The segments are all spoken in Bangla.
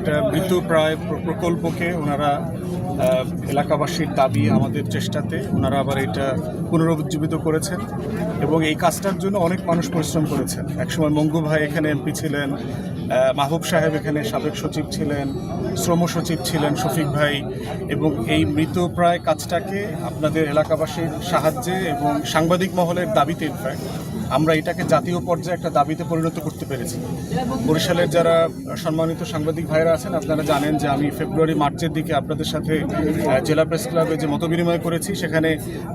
একটা মৃতপ্রায় প্রকল্পকে ওনারা এলাকাবাসীর দাবি, আমাদের চেষ্টাতে ওনারা আবার এটা পুনরুজ্জীবিত করেছেন এবং এই কাজটার জন্য অনেক মানুষ পরিশ্রম করেছেন। একসময় মঙ্গু ভাই এখানে এমপি ছিলেন মাহবুব সাহেব এখানে সাবেক সচিব ছিলেন, শ্রম সচিব ছিলেন শফিক ভাই, এবং এই মৃত প্রায় কাজটাকে আপনাদের এলাকাবাসীর সাহায্যে এবং সাংবাদিক মহলের দাবিতে ইনফ্যাক্ট আমরা এটাকে জাতীয় পর্যায়ে একটা দাবিতে পরিণত করতে পেরেছি। বরিশালের যারা সম্মানিত সাংবাদিক ভাইরা আছেন, আপনারা জানেন যে আমি ফেব্রুয়ারি, মার্চের দিকে আপনাদের সাথে জেলা প্রেস ক্লাবে যে মতবিনিময় করেছি, সেখানে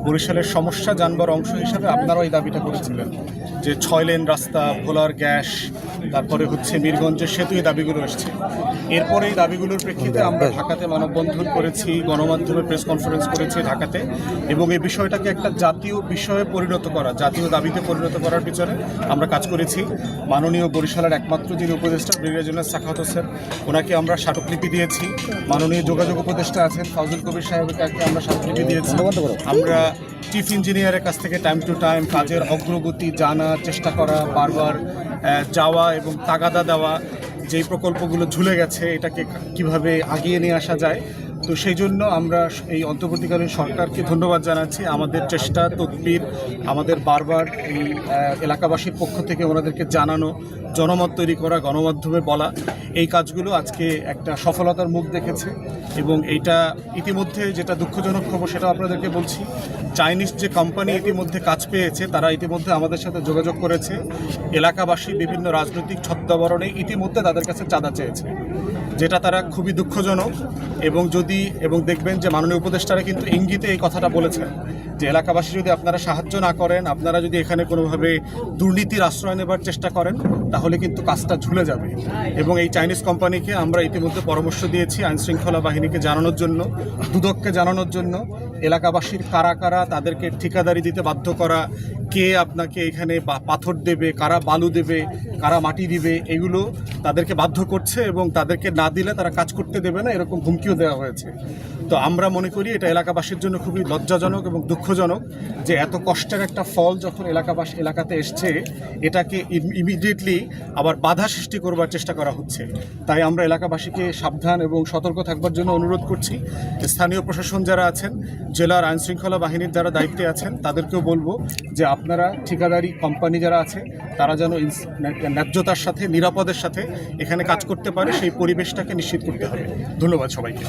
বরিশালের সমস্যা জানবার অংশ হিসাবে আপনারাও এই দাবিটা করেছিলেন যে ছয় লেন রাস্তা, ভোলার গ্যাস তারপরে হচ্ছে বীরগঞ্জের সেতু এই দাবিগুলো এসছে। এরপরে এই দাবিগুলোর প্রেক্ষিতে আমরা ঢাকাতে মানববন্ধন করেছি গণমাধ্যমে প্রেস কনফারেন্স করেছি ঢাকাতে এবং এই বিষয়টাকে একটা জাতীয় বিষয়ে পরিণত করা জাতীয় দাবিতে পরিণত করার পিছনে আমরা কাজ করেছি। মাননীয় বরিশালের একমাত্র যিনি উপদেষ্টা ব্রিগেডিয়ার জেনারেল সাখাওয়াত হোসেন ওনাকে আমরা স্মারকলিপি দিয়েছি। মাননীয় যোগাযোগ উপদেষ্টা আছেন ফাউজুল কবির সাহেবকে আমরা স্মারকলিপি দিয়েছি। আমরা চিফ ইঞ্জিনিয়ারের কাছ থেকে টাইম টু টাইম কাজের অগ্রগতি জানার চেষ্টা করা বারবার যাওয়া এবং তাগাদা দেওয়া যেই প্রকল্পগুলো ঝুলে গেছে এটাকে কীভাবে আগিয়ে নিয়ে আসা যায় তো সেই জন্য আমরা এই অন্তর্বর্তীকালীন সরকারকে ধন্যবাদ জানাচ্ছি। আমাদের চেষ্টা, তদবির, আমাদের বারবার এই এলাকাবাসীর পক্ষ থেকে ওনাদেরকে জানানো, জনমত তৈরি করা, গণমাধ্যমে বলা, এই কাজগুলো আজকে একটা সফলতার মুখ দেখেছে এবং এইটা ইতিমধ্যে যেটা দুঃখজনক খবর সেটা আপনাদেরকে বলছি, চাইনিজ যে কোম্পানি ইতিমধ্যে কাজ পেয়েছে, তারা ইতিমধ্যে আমাদের সাথে যোগাযোগ করেছে, এলাকাবাসী বিভিন্ন রাজনৈতিক ছদ্মাবরণে ইতিমধ্যে তাদের কাছে চাঁদা চেয়েছে, যেটা তারা খুবই দুঃখজনক এবং যদি এবং দেখবেন যে মাননীয় উপদেষ্টারা কিন্তু ইঙ্গিতে এই কথাটা বলেছেন যে এলাকাবাসী যদি আপনারা সাহায্য না করেন, আপনারা যদি এখানে কোনোভাবে দুর্নীতির আশ্রয় নেবার চেষ্টা করেন, তাহলে কিন্তু কাজটা ঝুলে যাবে। এবং এই চাইনিজ কোম্পানিকে আমরা ইতিমধ্যে পরামর্শ দিয়েছি আইনশৃঙ্খলা বাহিনীকে জানানোর জন্য, দুদককে জানানোর জন্য। এলাকাবাসীর কারা কারা তাদেরকে ঠিকাদারি দিতে বাধ্য করা, কে আপনাকে এখানে পাথর দেবে, কারা বালু দেবে, কারা মাটি দিবে, এগুলো তাদেরকে বাধ্য করছে এবং তাদেরকে না দিলে তারা কাজ করতে দেবে না, এরকম হুমকিও দেওয়া হয়েছে। তো আমরা মনে করি এটা এলাকাবাসীর জন্য খুবই লজ্জাজনক এবং দুঃখজনক যে এত কষ্টের একটা ফল যখন এলাকাবাসী এলাকাতে এসছে, এটাকে ইমিডিয়েটলি আবার বাধা সৃষ্টি করবার চেষ্টা করা হচ্ছে। তাই আমরা এলাকাবাসীকে সাবধান এবং সতর্ক থাকবার জন্য অনুরোধ করছি। স্থানীয় প্রশাসন যারা আছেন জেলার আইনশৃঙ্খলা বাহিনীর যারা দায়িত্বে আছেন, তাদেরকেও বলব যে আপনারা ঠিকাদারি কোম্পানি যারা আছে, তারা যেন ন্যায্যতার সাথে, নিরাপদের সাথে এখানে কাজ করতে পারে, সেই পরিবেশটাকে নিশ্চিত করতে হবে। ধন্যবাদ সবাইকে।